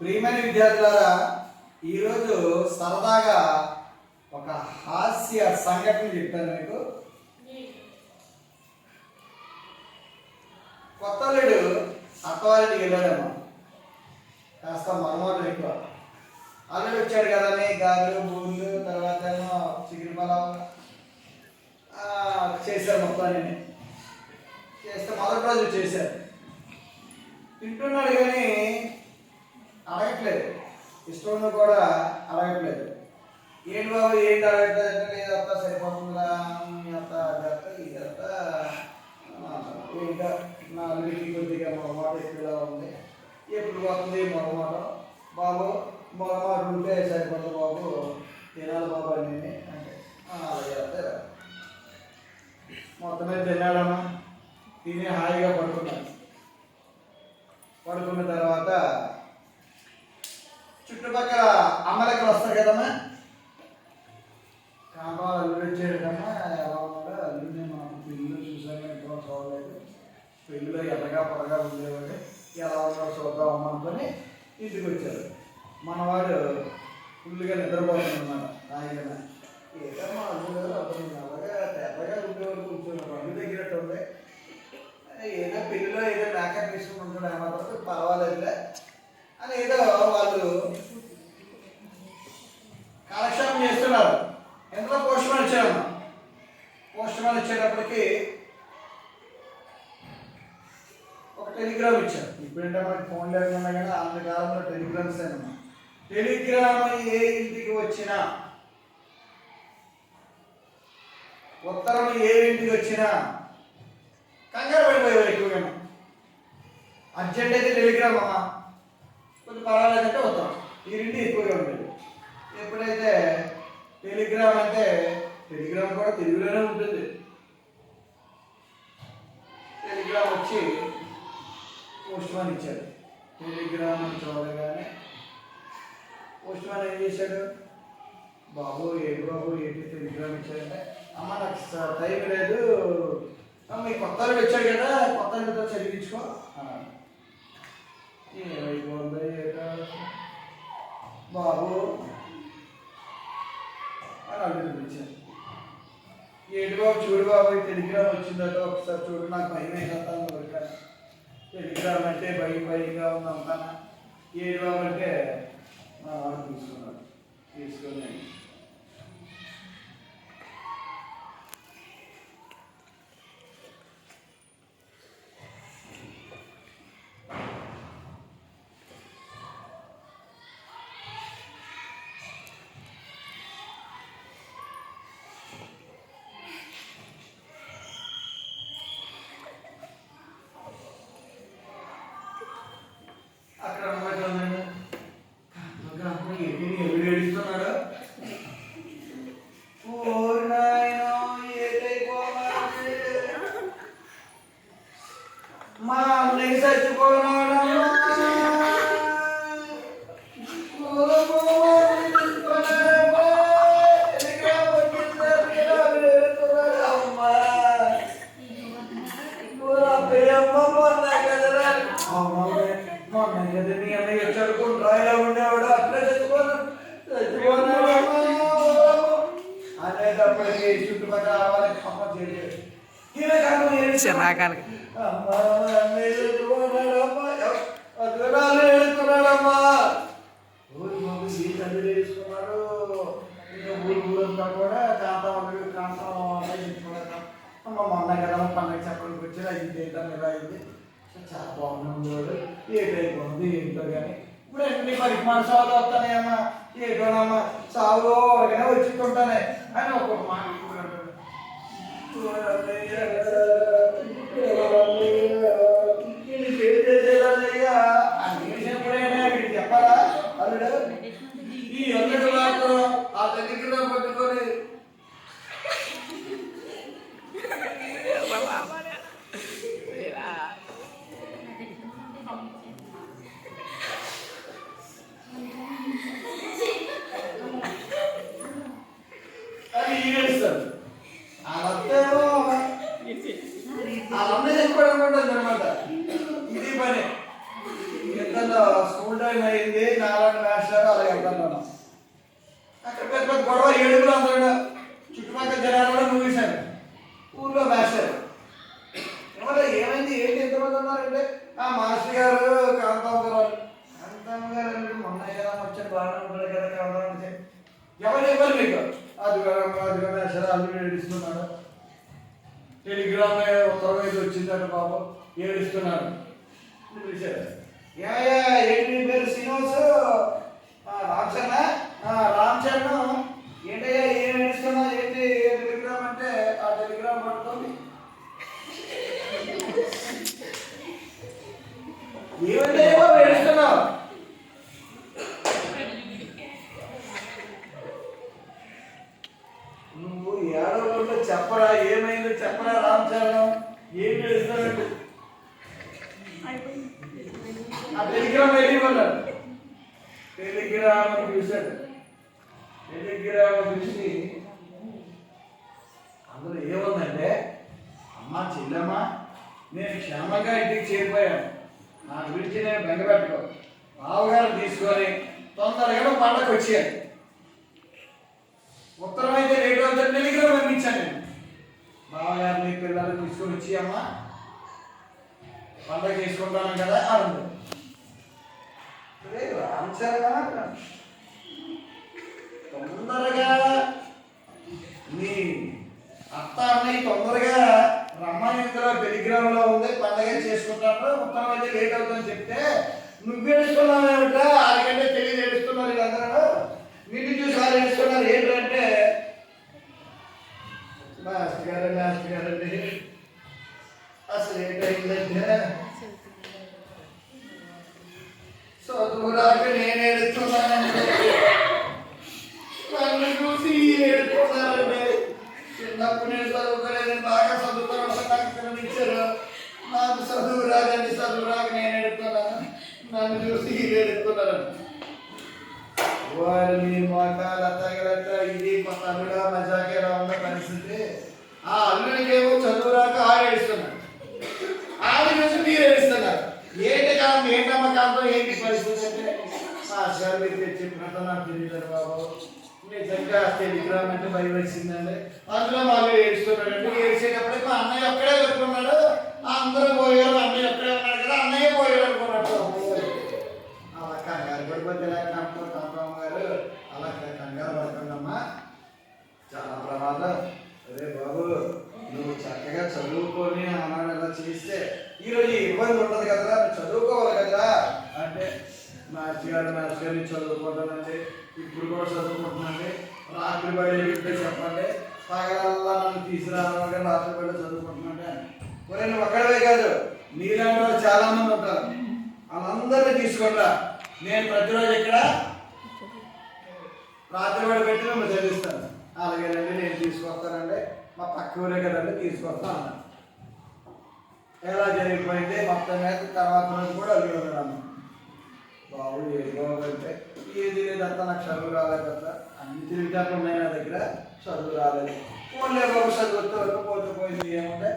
ప్రియమైన విద్యార్థులారా ఈరోజు సరదాగా ఒక హాస్య సంఘటన చెప్తాను మీకు. కొత్తలుడు అత్తవారింటికి వెళ్ళాడమ్మా. కాస్త మనమోడు ఎక్కువ. అల్లుడు వచ్చాడు కదని గాజులు బూర్లు తర్వాత ఏమో చికెన్ పలావ్. చేశారు మొత్తం నేను చేస్తే మొదటి రోజు చేశారు తింటున్నాడు కానీ అడగట్లేదు ఇష్టం కూడా అడగట్లేదు ఏంటి బాబు ఏంటి అడగట్లేదు అంటే అంతా సరిపోతుందిరా మీ అత్త అది ఇదంతా ఇది అత్త నా అల్లుడికి కొద్దిగా మొగమాట ఎక్కువగా ఉంది. ఎప్పుడు పోతుంది మొగమాట బాబు మొగమాట ఉంటే సరిపోతుంది బాబు. తినాలి బాబు అని అంటే "ఆ, అలాగే మొత్తమే తినాలమ్మా. తినే తిన్నాడమ్మా పడుకున్నాను పడుకున్న తర్వాత చుట్టుపక్కల అమ్మలకి వస్తారు కదమ్మా కాంబాలు అల్లుడు వచ్చాడు కమ్మా ఎలా ఉన్నాడో అల్లుడిని మాకు పెళ్ళిలో చూసాను ఎంతో చూడలేదు పెళ్ళిలో ఎర్రగా పొరగా ఉండేవాడు ఎలా ఉన్నాడో చూద్దాం అనుకొని ఇంటికి వచ్చారు మనవాడు ఫుల్గా నిద్రపోతున్నాడు ఆయన ఏదమ్మా అల్లుడు అతను నల్లగా తెల్లగా ఉండేవాడు కొంచెం రంగు తగ్గినట్టు ఉంది ఏదో పెళ్ళిలో ఏదో మేకప్ తీసుకుని ఉంటాడు ఏమాత్రం పర్వాలేదులే. అని ఏదో వాళ్ళు కాలక్షేపం చేస్తున్నారు. ఎంతలో పోస్ట్ మ్యాన్ ఇచ్చారమ్మా. పోస్ట్ మ్యాన్ ఇచ్చేటప్పటికి ఒక టెలిగ్రామ్ ఇచ్చారు. ఇప్పుడంటే మనకి ఫోన్ లేకుండా కానీ అంత కాలంలో టెలిగ్రామ్స్ అయినా టెలిగ్రామ్ ఏ ఇంటికి వచ్చినా. ఉత్తరం ఏ ఇంటికి వచ్చినా? కంగారు పడిపోయేవారు ఎక్కువగా అర్జెంట్ అయితే టెలిగ్రామ్? అమ్మా కొంచెం పర్వాలేదంటే ఉత్తరం ఈ రెండు ఎక్కువగా ఉండేది ఎప్పుడైతే టెలిగ్రామ్ అంటే టెలిగ్రామ్ కూడా తెలుగులోనే ఉంటుంది. టెలిగ్రామ్ వచ్చి పోస్ట్ మ్యాన్ ఇచ్చారు. టెలిగ్రామ్ చూడగానే పోస్ట్ మ్యాన్ ఏం చేశాడు? బాబు ఏంటి బాబు ఏంటి టెలిగ్రామ్ ఇచ్చాడంటే అమ్మ నాకు టైం లేదు. మీ కొత్త అల్లుడు వచ్చాడు కదా కొత్త ఇంటితో చదివించుకో. అన్నాడు బాబు అని అల్లుడు ఏంటి బాబు చూడు బాబు టెలిగ్రామ్ వచ్చిందట ఒకసారి చూడు నాకు భయం అయిపోతాను టెలిగ్రామ్ అంటే భయం భయంగా ఉంది అంటానా ఏడు బాబు అంటే తీసుకున్నాడు తీసుకొని అక్కడ అమ్మాయి ఉన్నాడు కాంతగా అమ్మాయి ఏంటి ఎవరు ఏడుస్తున్నాడు ఓ నాయనో ఏటైపోవాలి మా అన్నయ్య చచ్చిపోనాడమ్మా ఊరుకోవాలి, తీసుకున్నాడమ్మా. టెలిగ్రామ్ వచ్చిందని ఇలా ఏడుస్తున్నాడమ్మా. అనేటప్పటికి చుట్టుపక్కల వాళ్ళకి అమ్మ చేయలేదు అమ్మా అమ్మ కదా పండగ చెప్పడానికి వచ్చి అయింది ఏంటని ఇలా అయింది చాలా బాగున్నాడు వాడు ఏటైపోయింది ఏంటో కానీ ఇప్పుడు ఎన్ని పరికి మనసాలు వస్తానమ్మా ఏటోనమ్మా వచ్చి ఉంటానే అని ఒక్కొక్క మాట ఇప్పుడు అంటాడు. చెప్పాలా అల్లుడు ఈ అల్లుడు మాత్రం ఆ దగ్గర పట్టుకొని అని ఈడేస్తాడు అలా వాళ్ళ అమ్మాయి ఎక్కువ అనుకుంటుంది అనమాట ఇది పని ఎంతలో స్కూల్ టైం అయింది నారాయణ మాస్టర్ అలా వెళ్తున్నాను అక్కడ పెద్ద పెద్ద గొడవ ఏడుగురు అందరూ చుట్టుపక్కల జనాలు కూడా ముగిశారు ఊర్లో మాస్టర్ ఎవరు ఏమైంది ఏంటి ఎంతమంది ఉన్నారంటే ఆ మాస్టర్ గారు కాంతాం గారు కాంతాం గారు అంటే మొన్న కదా వచ్చారు బాగానే ఉంటాడు కదా కాంతాం అంటే. ఎవరు ఎవరు మీకు? అది అది మాస్టర్ అల్లుడు ఏడుస్తున్నాడు. టెలిగ్రామ్ ఉత్తరం మీద వచ్చిందట బాబు ఏడుస్తున్నాడు. పిలిచారు ఏమయ్యా ఏంటి పేరు? శ్రీనివాస్? రామచరణ రామచరణ ఏంటయ్యా ఏం ఏడుస్తున్నా ఏంటి ఏ టెలిగ్రామ్ అంటే ఆ టెలిగ్రామ్ పట్టుకోండి ఏమంటే బాబు ఏడుస్తున్నావు నువ్వు ఏడవకుండా చెప్పరా ఏమైందో చెప్పరా రామచరణం ఏం చేస్తున్నాడు ఆ టెలిగ్రామ్ వెళ్ళిపోన్నాడు టెలిగ్రామ్ చూశాడు. టెలిగ్రామ్ చూసి అందులో ఏముందంటే అమ్మా చెల్లెమ్మ నేను క్షేమంగా ఇంటికి చేరిపోయాను. నా గురించి నేను బెంగపెట్టుకో బావగారు తీసుకొని తొందరగా పండగ వచ్చాను ఉత్తరం అయితే లేట్ అవుతుంది టెలిగ్రామ్ పంపించాను నేను. బావగారిని పిల్లలు తీసుకొని వచ్చి అమ్మ పండగ చేసుకుంటాను కదా అనంది రామచరణ తొందరగా నీ అత్త అన్నయ్య తొందరగా రమ్మని ఇందులో టెలిగ్రామ్లో ఉంది పండగ చేసుకుంటాను ఉత్తరం అయితే లేట్ అవుతుందని చెప్తే నువ్వు ఏడుస్తున్నావు ఏమిటా ఆరికంటే తెలియదు ఏడుస్తున్నారు వీళ్ళందరూ. నిన్ను చూసి వాళ్ళు ఏడుస్తున్నారు ఏంటంటే? మాస్టర్ గారు మాస్టర్ గారండి అసలు ఏంటంటే చదువురాక నేను ఏడుస్తున్నానండి నన్ను చూసి ఏడుస్తున్నారండి చిన్నప్పుడు నేను చదువుకోలేదని బాగా చదువుకోవడం నాకు పిల్లనిచ్చారు నాకు చదువు రాదండి చదువు రాక నేను ఎడుతున్నాను. నన్ను చూసి ఏడుతున్నాను వారిని మోకాల తగలట ఇది మా తల్లుడా మజాకేలా ఉన్న పరిస్థితి. ఆ అల్లుడికేమో చదువు రాక ఆడేస్తున్నాడు ఆడి నుంచి మీరు ఏడుస్తున్నారు. ఏంటి కాలం ఏంటమ్మ కాదు ఏంటి పరిస్థితి అంటే ఆ సార్ మీరు చెప్పినట్టు నాకు తెలియదు బాబు. నిజంగా టెలిగ్రామ్ అంటే భయం వేసిందండి. అందులో వాళ్ళు ఏడుస్తున్నాడండి. ఏడ్చేటప్పుడు మా అన్నయ్య ఒక్కడే పెట్టుకున్నాడు అందరూ పోయారు అన్నయ్య ఒక్కడే ఉన్నాడు కదా అన్నయ్య పోయాడు అనుకున్నట్టు అలా కంగారు పడిపోతే ఎలా కంప కంపమ్మ గారు అలా కంగారు పడకండమ్మా చాలా ప్రమాదం అరే బాబు నువ్వు చక్కగా చదువుకొని అన్నాడు అలా చేస్తే ఈరోజు ఈ ఇబ్బంది ఉండదు కదరా నువ్వు చదువుకోవాలి కదా అంటే మాస్టర్ గారు మాస్టర్ గారు నేను చదువుకుంటానండి ఇప్పుడు కూడా చదువుకుంటున్నానండి రాత్రి బడి ఉంటే చెప్పండి పగలల్లా నన్ను తీసుకురావాలి రాత్రి బడి చదువుకుంటున్నానండి ఒరే నువ్వు ఒక్కడవే కాదు నీలాంటి వాళ్ళు చాలా మంది ఉంటారు. వాళ్ళందరినీ తీసుకుంటా నేను ప్రతిరోజు ఇక్కడ రాత్రి వాడు పెట్టి మిమ్మల్ని చదివిస్తాను. అలాగేనండి నేను తీసుకొస్తానండి. మా పక్క ఊరే కదండి తీసుకొస్తాను అన్నాను ఎలా జరిగిపోయింది మొత్తం మీద తర్వాత రోజు కూడా అడిగి ఉన్నాను బాబు ఏం ఏది లేదంతా నాకు చదువు రాలేదు కదా. అన్ని తిరిగిటాలు ఉన్నాయి నా దగ్గర చదువు రాలేదు. ఫోన్లే బాబు చదువు ఏముంటే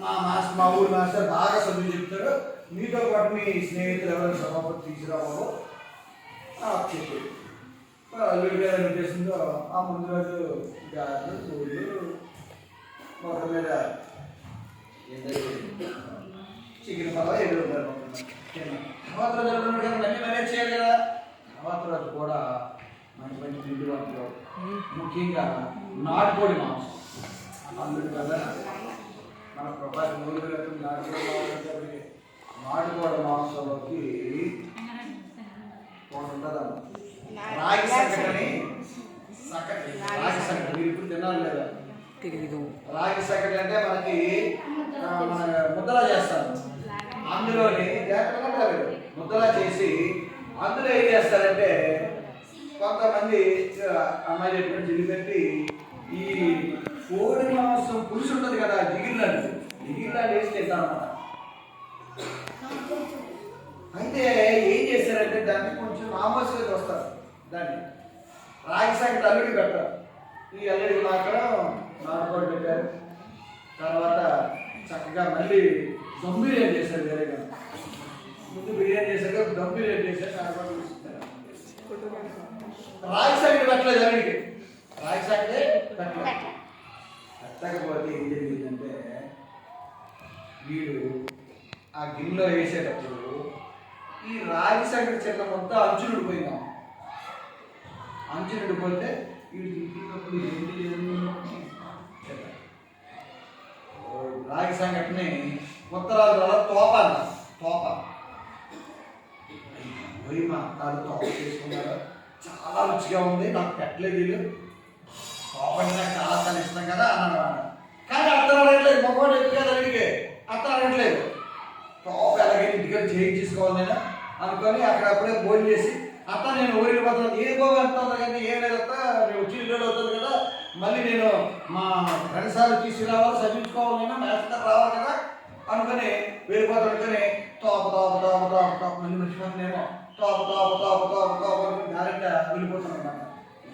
మా మాస్టర్ మా ఊరు మాస్టర్ బాగా చదువు చెప్తాడు. మీతో పాటు మీ స్నేహితులు ఎవరైనా సభాపతి తీసుకురావాలో చెప్పి. అల్లుడి చేసిందో ఆ ముందు రోజు గారు ఊళ్ళు మొత్తం మీద చికెన్ పలావ్ ఏడు రూపాయలు తర్వాత రోజు ఎప్పుడు కదా మేనేజ్ చేయాలి కదా. తర్వాత రోజు కూడా మంచి మంచి తిండి వంటలు. ముఖ్యంగా నాటుకోడి మాంసం. అందుకు కదా మన మాంసం నాటుకోడి మాంసంలోకి ఒకటి ఉంటుందమ్మా. రాగి సంకటి రాగి మీరు ఇప్పుడు తినాలి లేదా రాగి అంటే మనకి మన ముద్దలా చేస్తారు. అందులోని జాగ్రత్తగా. ముద్దలా చేసి అందులో ఏం చేస్తారంటే కొంతమంది అమ్మాయి చెప్పిన జిల్లు పెట్టి ఈ కోడి మాంసం పులుసు ఉంటుంది కదా జిగిర్లాంటి జిగిర్లాంటి వేసి చేస్తారన్నమాట అయితే ఏం చేశారంటే దాన్ని కొంచెం మామూలుగా వస్తారు దాన్ని రాగి సంగతి అల్లుడి పెట్టారు ఈ అల్లుడికి మాత్రం నాటుకోడి పెట్టారు. తర్వాత చక్కగా మళ్ళీ దమ్ బిర్యానీ చేశారు వేరేగా. ముందు బిర్యానీ చేశాక దమ్ బిర్యానీ చేశారు తర్వాత చూపిస్తాను. రాగి సంగటి పెట్టలేదు అల్లుడికి. రాగి పెట్టలేదు. పెట్టకపోతే ఏం జరిగిందంటే వీడు ఆ గిన్నెలో వేసేటప్పుడు ఈ రాగి సంగటి చెట్ల మొత్తం అంచు నిడిపోయిందాం అంచు నిడిపోతే వీడు తింటున్నప్పుడు ఏంటి రాగి సంగటిని ఉత్తరాలు ద్వారా తోప అన్న తోప పోయి మా అత్తారు తోప చేసుకున్నారు? చాలా రుచిగా ఉంది నాకు పెట్టలేదు వీళ్ళు. తోప నాకు చాలా చాలా ఇష్టం కదా అన్నాడు కానీ అర్థం అడగట్లేదు మగవాడు ఎక్కువ కదా వీడికి అత్తలు అడగట్లేదు టాప్ ఎలాగైతే ఇంటికి చేంజ్ చేసుకోవాలి నేను అనుకొని అక్కడ అప్పుడే భోజనం చేసి అత్త నేను ఊరికి పోతున్నాను ఏ బాబు అంటున్నా కానీ ఏం లేదు అత్త నేను వచ్చి ఇల్లు అవుతుంది కదా మళ్ళీ నేను మా ఫ్రెండ్స్ సార్ తీసుకురావాలి చదివించుకోవాలి నేను మ్యాథ్స్ రావాలి కదా అనుకుని వెళ్ళిపోతాను తోప తోప తోప తోప తోప మళ్ళీ మర్చిపోతున్నానేమో తోప తోప తోప తోప తోప అనుకుని డైరెక్ట్ వెళ్ళిపోతున్నాను అన్నమాట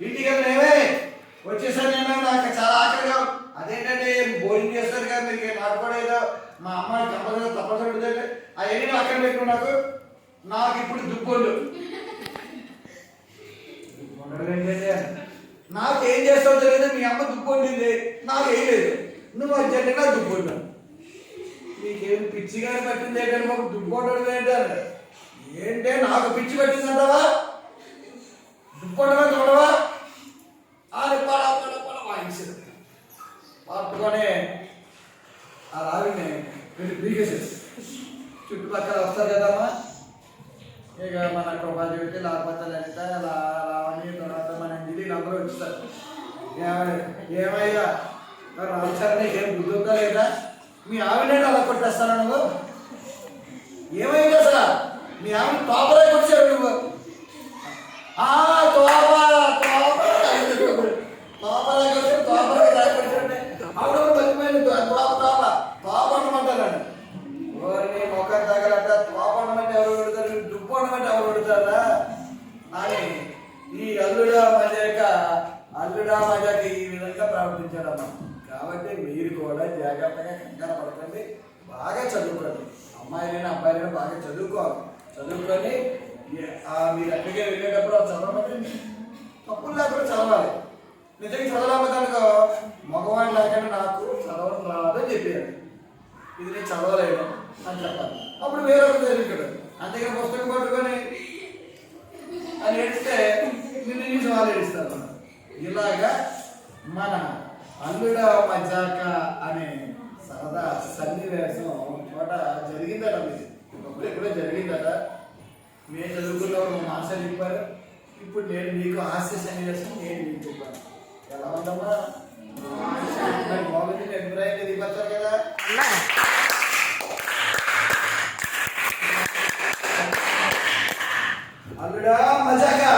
ఇంటికి వెళ్ళినేమే వచ్చేసరి నేను నాకు చాలా ఆకలిగా. అదేంటంటే భోజనం చేస్తారు కదా మీరు నాకు ఏదో మా అమ్మాయి కంపల్సరీ తప్పనిసరి ఉందంటే అవన్నీ అక్కడ పెట్టు నాకు. నాకు ఇప్పుడు దుబ్బోళ్ళు నాకు ఏం చేస్తావు తెలియదు మీ అమ్మ దుబ్బొండింది నాకు ఏం లేదు. నువ్వు అర్జెంటుగా దుబ్బొండు నీకేం పిచ్చిగానే పట్టింది ఏంటంటే మాకు దుబ్బొండడం ఏంటంటే ఏంటే నాకు పిచ్చి పట్టిందంటావా? దుబ్బొండమే చూడవా అని పడ పడ పడ వాయించారు. పట్టుకొని ఆ రావిని వీళ్ళు పీకేసారు చుట్టుపక్కల వస్తారు కదమ్మా. ఇక మన కృపాలు పెట్టి లేకపోతే లలిత లా- తర్వాత మన అంజలి వీళ్ళందరూ వచ్చేస్తారు. ఏమయ్యా రామచారి ఏం బుద్ధి లేదా? మీ ఆవిడ అలా కొట్టేస్తాను నువ్వు? ఏమైంది అసలు? మీ ఆవిడ తోపలే కొట్టావు నువ్వు ఆ తోప తోప తోపలే కొట్టి తోపలే కొట్టాడంటే ఆవిడ మర్చిపోయింది తోప తోప తోప అనమంటారండి ఓరిని మొక్కలు తగలట తోప అనమంటే ఎవరు కొడతారు దుప్పు అనమంటే ఎవరు కొడతారా అని ఈ అల్లుడా మజాక అల్లుడా మజాక ఈ విధంగా ప్రవర్తించాడమ్మా కాబట్టి మీరు కూడా జాగ్రత్తగా కంగారు పడకండి బాగా చదువుకోండి అమ్మాయిలైనా అబ్బాయిలైనా బాగా చదువుకోవాలి. చదువుకొని మీరు అక్కడికే వెళ్ళేటప్పుడు అది చదవమంటే తప్పులు లేకుండా చదవాలి. నిజంగా చదవలేకపోతే కనుక మగవాడిని లేకుండా నాకు చదవడం రాదని చెప్పాడు ఇది నేను చదవలేను అని చెప్పాలి. అప్పుడు వేరే ఒకటి అంతేగా పుస్తకం పట్టుకొని అని ఏడిస్తే నిన్ను చూసి వాళ్ళు ఏడుస్తారు. ఇలాగా మన అల్లుడ మజాక అనే తప్పులు ఎక్కడ జరిగింది కదా మీ చదువుకున్నాం మా మాస్టర్ చెప్పారు. ఇప్పుడు నేను మీకు హాస్య సన్నివేశం నేను మీకు చెప్పాను. ఎలా ఉందమ్మా? బాగుంది అభిప్రాయం దిగొచ్చారు కదా? అల్లుడా మజాగా